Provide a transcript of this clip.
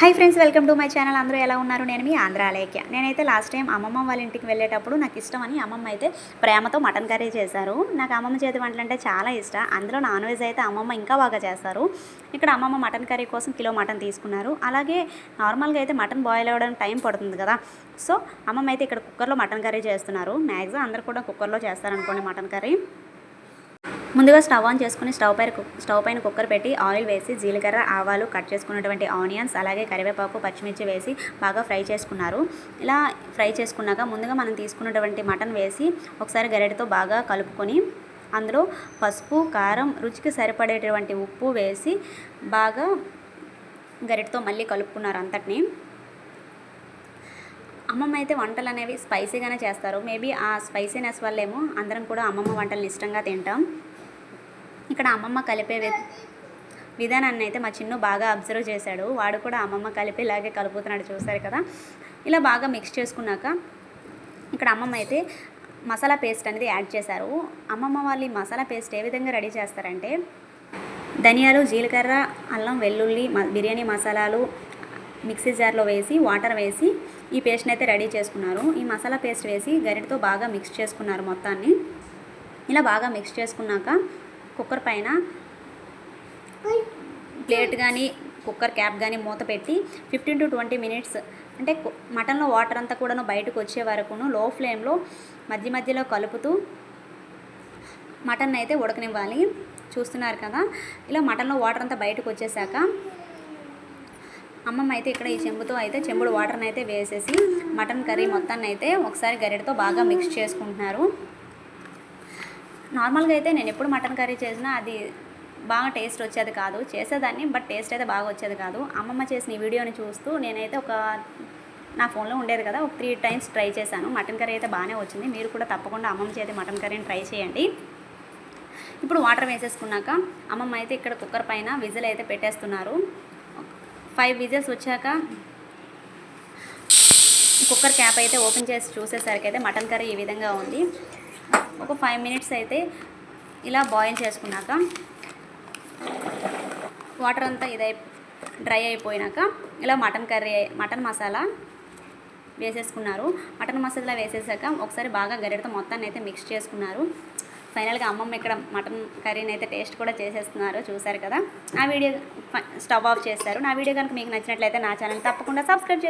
Hi friends welcome to my channel అందరూ ఎలా ఉన్నారు? నేను మీ ఆంధ్ర అలేఖ్య నేనైతే లాస్ట్ టైం అమ్మమ్మ వాళ్ళ ఇంటికి వెళ్ళేటప్పుడు నాకు ఇష్టం అని అమ్మమ్మ అయితే ప్రేమతో మటన్ కర్రీ చేశారు. నాకు అమ్మమ్మ చేతి వంటలు అంటే చాలా ఇష్టం. అందులో నాన్ వెజ్ అయితే అమ్మమ్మ ఇంకా బాగా చేస్తారు. ఇక్కడ అమ్మమ్మ మటన్ కర్రీ కోసం కిలో మటన్ తీసుకున్నారు. అలాగే నార్మల్గా అయితే మటన్ బాయిల్ అవ్వడానికి టైం పడుతుంది కదా. సో అమ్మమ్మ అయితే ఇక్కడ కుక్కర్లో మటన్ కర్రీ చేస్తున్నారు. మ్యాక్సిమం అందరు కూడా కుక్కర్లో చేస్తారనుకోండి మటన్ కర్రీ. ముందుగా స్టవ్ ఆన్ చేసుకుని స్టవ్ పైన స్టవ్ పైన కుక్కర్ పెట్టి ఆయిల్ వేసి జీలకర్ర ఆవాలు కట్ చేసుకున్నటువంటి ఆనియన్స్ అలాగే కరివేపాకు పచ్చిమిర్చి వేసి బాగా ఫ్రై చేసుకున్నారు. ఇలా ఫ్రై చేసుకున్నాక ముందుగా మనం తీసుకున్నటువంటి మటన్ వేసి ఒకసారి గరిటతో బాగా కలుపుకొని అందులో పసుపు కారం రుచికి సరిపడేటువంటి ఉప్పు వేసి బాగా గరిటతో మళ్ళీ కలుపుకున్నారు అంతటిని. అమ్మమ్మ అయితే వంటలు అనేవి స్పైసీగానే చేస్తారు. మేబీ ఆ స్పైసీనెస్ వల్లేమో అందరం కూడా అమ్మమ్మ వంటలను ఇష్టంగా తింటాం. ఇక్కడ అమ్మమ్మ కలిపే వి- విధానాన్ని అయితే మా చిన్ను బాగా అబ్జర్వ్ చేశాడు. వాడు కూడా అమ్మమ్మ కలిపేలాగే కలుపుతున్నాడు చూశారు కదా. ఇలా బాగా మిక్స్ చేసుకున్నాక ఇక్కడ అమ్మమ్మ అయితే మసాలా పేస్ట్ అనేది యాడ్ చేశారు. అమ్మమ్మ వాళ్ళు ఈ మసాలా పేస్ట్ ఏ విధంగా రెడీ చేస్తారంటే ధనియాలు జీలకర్ర అల్లం వెల్లుల్లి బిర్యానీ మసాలాలు మిక్సీ జార్లో వేసి వాటర్ వేసి ఈ పేస్ట్ని అయితే రెడీ చేసుకున్నారు. ఈ మసాలా పేస్ట్ వేసి గరిటతో బాగా మిక్స్ చేసుకున్నారు మొత్తాన్ని. ఇలా బాగా మిక్స్ చేసుకున్నాక కుక్కర్ పైన ప్లేట్ కానీ కుక్కర్ క్యాప్ కానీ మూత పెట్టి ఫిఫ్టీన్ టు ట్వంటీ మినిట్స్ అంటే మటన్లో వాటర్ అంతా కూడాను బయటకు వచ్చే వరకును లో ఫ్లేమ్లో మధ్య మధ్యలో కలుపుతూ మటన్ అయితే ఉడకనివ్వాలి. చూస్తున్నారు కదా? ఇలా మటన్లో వాటర్ అంతా బయటకు వచ్చేసాక అమ్మమ్మ అయితే ఇక్కడ ఈ చెంబుతో అయితే చెంబుడు వాటర్ని అయితే వేసేసి మటన్ కర్రీ మొత్తాన్ని అయితే ఒకసారి గరిటతో బాగా మిక్స్ చేసుకుంటున్నారు. నార్మల్గా అయితే నేను ఎప్పుడు మటన్ కర్రీ చేసినా అది బాగా టేస్ట్ వచ్చేది కాదు. చేసేదాన్ని బట్ టేస్ట్ అయితే బాగా వచ్చేది కాదు. అమ్మమ్మ చేసిన ఈ వీడియోని చూస్తూ నేనైతే ఒక నా ఫోన్లో ఉండేది కదా ఒక త్రీ టైమ్స్ ట్రై చేశాను. మటన్ కర్రీ అయితే బాగానే వచ్చింది. మీరు కూడా తప్పకుండా అమ్మమ్మ చేతి మటన్ కర్రీని ట్రై చేయండి. ఇప్పుడు వాటర్ వేసేసుకున్నాక అమ్మమ్మ అయితే ఇక్కడ కుక్కర్ పైన విజిల్ అయితే పెట్టేస్తున్నారు. ఫైవ్ విజిల్స్ వచ్చాక కుక్కర్ క్యాప్ అయితే ఓపెన్ చేసి చూసేసరికి అయితే మటన్ కర్రీ ఈ విధంగా ఉంది. ఒక ఫైవ్ మినిట్స్ అయితే ఇలా బాయిల్ చేసుకున్నాక వాటర్ అంతా ఇదై డ్రై అయిపోయినాక ఇలా మటన్ కర్రీ మటన్ మసాలా వేసేసుకున్నారు. మటన్ మసాలా వేసేసాక ఒకసారి బాగా గరిటతో మొత్తాన్ని అయితే మిక్స్ చేసుకున్నారు. ఫైనల్గా అమ్మమ్మ ఇక్కడ మటన్ కర్రీని అయితే టేస్ట్ కూడా చేసేస్తున్నారు. చూసారు కదా? నా వీడియో స్టవ్ ఆఫ్ చేస్తారు నా వీడియో కనుక మీకు నచ్చినట్లయితే నా ఛానల్ తప్పకుండా సబ్స్క్రైబ్ చేసి